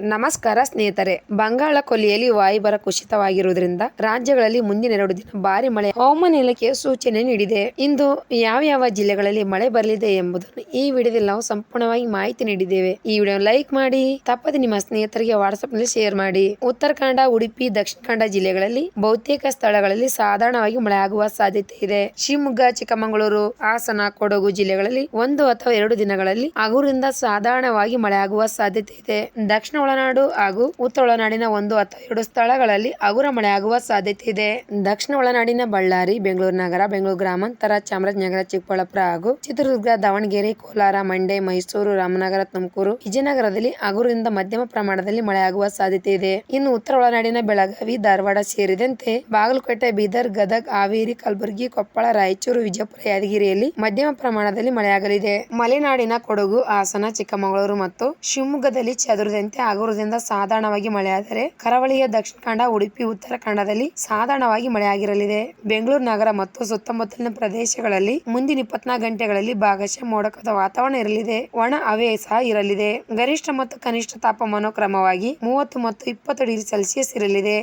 ನಮಸ್ಕಾರ ಸ್ನೇಹಿತರೆ. ಬಂಗಾಳ ಕೊಲ್ಲಿಯಲ್ಲಿ ವಾಯುಭಾರ ಕುಸಿತವಾಗಿರುವುದರಿಂದ ರಾಜ್ಯಗಳಲ್ಲಿ ಮುಂದಿನ ಎರಡು ದಿನ ಭಾರಿ ಮಳೆ ಹವಾಮಾನ ಇಲಾಖೆ ಸೂಚನೆ ನೀಡಿದೆ. ಇಂದು ಯಾವ ಯಾವ ಜಿಲ್ಲೆಗಳಲ್ಲಿ ಮಳೆ ಬರಲಿದೆ ಎಂಬುದನ್ನು ಈ ವಿಡಿಯೋದಲ್ಲಿ ನಾವು ಸಂಪೂರ್ಣವಾಗಿ ಮಾಹಿತಿ ನೀಡಿದ್ದೇವೆ. ಈ ವಿಡಿಯೋ ಲೈಕ್ ಮಾಡಿ, ತಪ್ಪದೆ ನಿಮ್ಮ ಸ್ನೇಹಿತರಿಗೆ ವಾಟ್ಸ್ಆಪ್ನಲ್ಲಿ ಶೇರ್ ಮಾಡಿ. ಉತ್ತರ ಕನ್ನಡ ಉಡುಪಿ, ದಕ್ಷಿಣ ಕನ್ನಡ ಜಿಲ್ಲೆಗಳಲ್ಲಿ ಬಹುತೇಕ ಸ್ಥಳಗಳಲ್ಲಿ ಸಾಧಾರಣವಾಗಿ ಮಳೆ ಆಗುವ ಸಾಧ್ಯತೆ ಇದೆ. ಶಿವಮೊಗ್ಗ, ಚಿಕ್ಕಮಗಳೂರು, ಹಾಸನ, ಕೊಡಗು ಜಿಲ್ಲೆಗಳಲ್ಲಿ ಒಂದು ಅಥವಾ ಎರಡು ದಿನಗಳಲ್ಲಿ ಹಗುರಿಂದ ಸಾಧಾರಣವಾಗಿ ಮಳೆ ಆಗುವ ಸಾಧ್ಯತೆ ಇದೆ. ದಕ್ಷಿಣ ಒಳನಾಡು ಹಾಗೂ ಉತ್ತರ ಒಳನಾಡಿನ ಒಂದು ಅಥವಾ ಎರಡು ಸ್ಥಳಗಳಲ್ಲಿ ಹಗುರ ಮಳೆಯಾಗುವ ಸಾಧ್ಯತೆ ಇದೆ. ದಕ್ಷಿಣ ಒಳನಾಡಿನ ಬಳ್ಳಾರಿ, ಬೆಂಗಳೂರು ನಗರ, ಬೆಂಗಳೂರು ಗ್ರಾಮಾಂತರ, ಚಾಮರಾಜನಗರ, ಚಿಕ್ಕಬಳ್ಳಾಪುರ ಹಾಗೂ ಚಿತ್ರದುರ್ಗ, ದಾವಣಗೆರೆ, ಕೋಲಾರ, ಮಂಡ್ಯ, ಮೈಸೂರು, ರಾಮನಗರ, ತುಮಕೂರು, ವಿಜಯನಗರದಲ್ಲಿ ಹಗುರದಿಂದ ಮಧ್ಯಮ ಪ್ರಮಾಣದಲ್ಲಿ ಮಳೆಯಾಗುವ ಸಾಧ್ಯತೆ ಇದೆ. ಇನ್ನು ಉತ್ತರ ಒಳನಾಡಿನ ಬೆಳಗಾವಿ, ಧಾರವಾಡ ಸೇರಿದಂತೆ ಬಾಗಲಕೋಟೆ, ಬೀದರ್, ಗದಗ್, ಹಾವೇರಿ, ಕಲಬುರಗಿ, ಕೊಪ್ಪಳ, ರಾಯಚೂರು, ವಿಜಯಪುರ, ಯಾದಗಿರಿಯಲ್ಲಿ ಮಧ್ಯಮ ಪ್ರಮಾಣದಲ್ಲಿ ಮಳೆಯಾಗಲಿದೆ. ಮಲೆನಾಡಿನ ಕೊಡಗು, ಹಾಸನ, ಚಿಕ್ಕಮಗಳೂರು ಮತ್ತು ಶಿವಮೊಗ್ಗದಲ್ಲಿ ಚದುರಿದಂತೆ ಹಗುರದಿಂದ ಸಾಧಾರಣವಾಗಿ ಮಳೆಯಾದರೆ ಕರಾವಳಿಯ ದಕ್ಷಿಣ ಕನ್ನಡ ಉಡುಪಿ, ಉತ್ತರ ಕನ್ನಡದಲ್ಲಿ ಸಾಧಾರಣವಾಗಿ ಮಳೆಯಾಗಿರಲಿದೆ. ಬೆಂಗಳೂರು ನಗರ ಮತ್ತು ಸುತ್ತಮುತ್ತಲಿನ ಪ್ರದೇಶಗಳಲ್ಲಿ ಮುಂದಿನ ಇಪ್ಪತ್ನಾಲ್ಕು ಗಂಟೆಗಳಲ್ಲಿ ಭಾಗಶಃ ಮೋಡಕದ ವಾತಾವರಣ ಇರಲಿದೆ. ಒಣ ಹವೆ ಸಹ ಇರಲಿದೆ. ಗರಿಷ್ಠ ಮತ್ತು ಕನಿಷ್ಠ ತಾಪಮಾನ ಕ್ರಮವಾಗಿ ಮೂವತ್ತು ಮತ್ತು ಇಪ್ಪತ್ತು ಡಿಗ್ರಿ ಸೆಲ್ಸಿಯಸ್ ಇರಲಿದೆ.